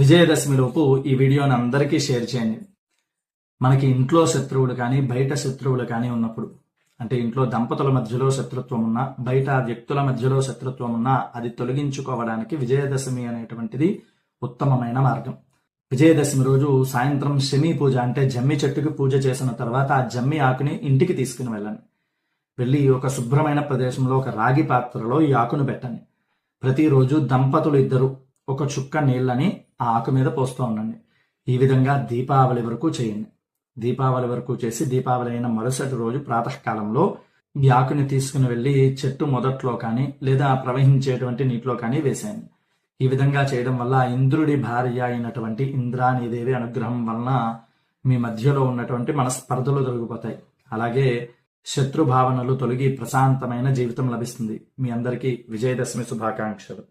విజయదశమి లోపు ఈ వీడియోని అందరికీ షేర్ చేయండి. మనకి ఇంట్లో శత్రువులు కానీ బయట శత్రువులు కానీ ఉన్నప్పుడు అంటే ఇంట్లో దంపతుల మధ్యలో శత్రుత్వం ఉన్నా బయట వ్యక్తుల మధ్యలో శత్రుత్వం ఉన్నా అది తొలగించుకోవడానికి విజయదశమి అనేటువంటిది ఉత్తమమైన మార్గం. విజయదశమి రోజు సాయంత్రం శమి పూజ అంటే జమ్మి చెట్టుకి పూజ చేసిన తర్వాత ఆ జమ్మి ఆకుని ఇంటికి తీసుకుని వెళ్ళండి. వెళ్ళి ఒక శుభ్రమైన ప్రదేశంలో ఒక రాగి పాత్రలో ఈ ఆకును పెట్టండి. ప్రతిరోజు దంపతులు ఇద్దరు ఒక చుక్క నీళ్ళని ఆ ఆకు మీద పోస్తూ ఉండండి. ఈ విధంగా దీపావళి వరకు చేయండి. దీపావళి వరకు చేసి దీపావళి అయిన మరుసటి రోజు ప్రాతకాలంలో ఈ ఆకుని తీసుకుని వెళ్ళి చెట్టు మొదట్లో కానీ లేదా ప్రవహించేటువంటి నీటిలో కానీ వేసేయండి. ఈ విధంగా చేయడం వల్ల ఇంద్రుడి భార్య అయినటువంటి ఇంద్రాణీదేవి అనుగ్రహం వలన మీ మధ్యలో ఉన్నటువంటి మనస్పర్ధలు తొలగిపోతాయి. అలాగే శత్రు భావనలు తొలగి ప్రశాంతమైన జీవితం లభిస్తుంది. మీ అందరికీ విజయదశమి శుభాకాంక్షలు.